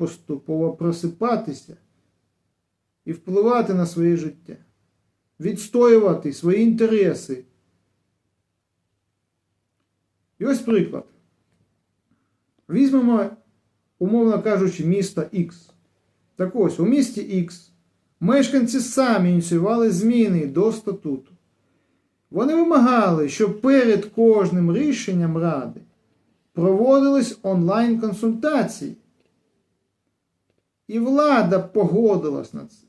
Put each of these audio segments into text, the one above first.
поступово просипатися і впливати на своє життя, відстоювати свої інтереси. І ось приклад. Візьмемо, умовно кажучи, місто Х. Так ось, у місті Х мешканці самі ініціювали зміни до статуту. Вони вимагали, щоб перед кожним рішенням Ради проводились онлайн-консультації. І влада погодилась на це.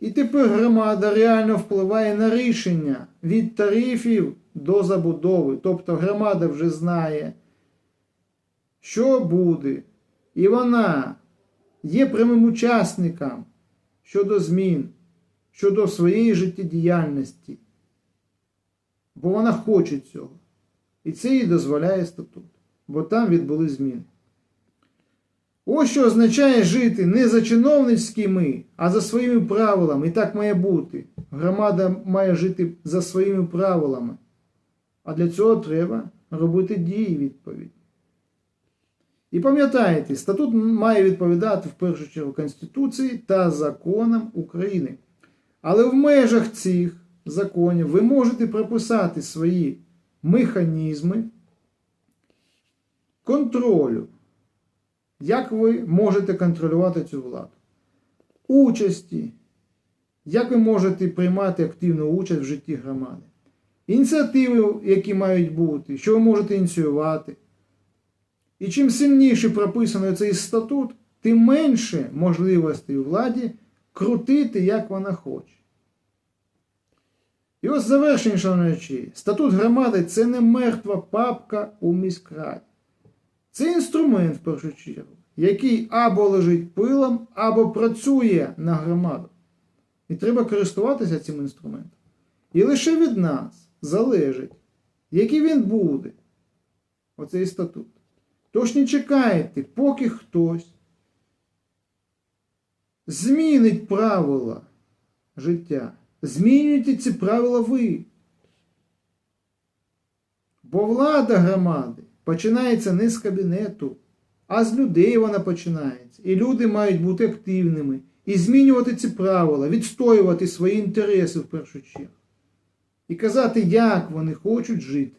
І тепер громада реально впливає на рішення від тарифів до забудови. Тобто громада вже знає, що буде. І вона є прямим учасником щодо змін, щодо своєї життєдіяльності. Бо вона хоче цього. І це їй дозволяє статут. Бо там відбули зміни. Ось що означає жити не за чиновницькими, а за своїми правилами. І так має бути. Громада має жити за своїми правилами. А для цього треба робити дії відповідь. І пам'ятайте, статут має відповідати в першу чергу Конституції та законам України. Але в межах цих законів ви можете прописати свої механізми контролю. Як ви можете контролювати цю владу? Участі. Як ви можете приймати активну участь в житті громади? Ініціативи, які мають бути, що ви можете ініціювати. І чим сильніше прописаний цей статут, тим менше можливостей владі крутити, як вона хоче. І ось завершення, шановні, статут громади це не мертва папка у міськраді. Це інструмент, в першу чергу, який або лежить пилом, або працює на громаду. І треба користуватися цим інструментом. І лише від нас залежить, який він буде, оцей статут. Тож не чекайте, поки хтось змінить правила життя. Змінюйте ці правила ви. Бо влада громади починається не з кабінету, а з людей вона починається. І люди мають бути активними і змінювати ці правила, відстоювати свої інтереси в першу чергу. І казати, як вони хочуть жити.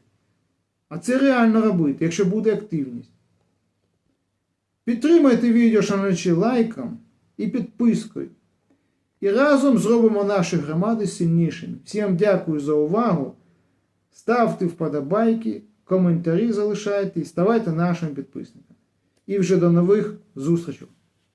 А це реально робити, якщо буде активність. Підтримайте відео, шановні, лайком і підпискою. І разом зробимо наші громади сильнішими. Всім дякую за увагу. Ставте вподобайки, коментарі залишайте і ставайте нашими підписниками. І вже до нових зустрічей!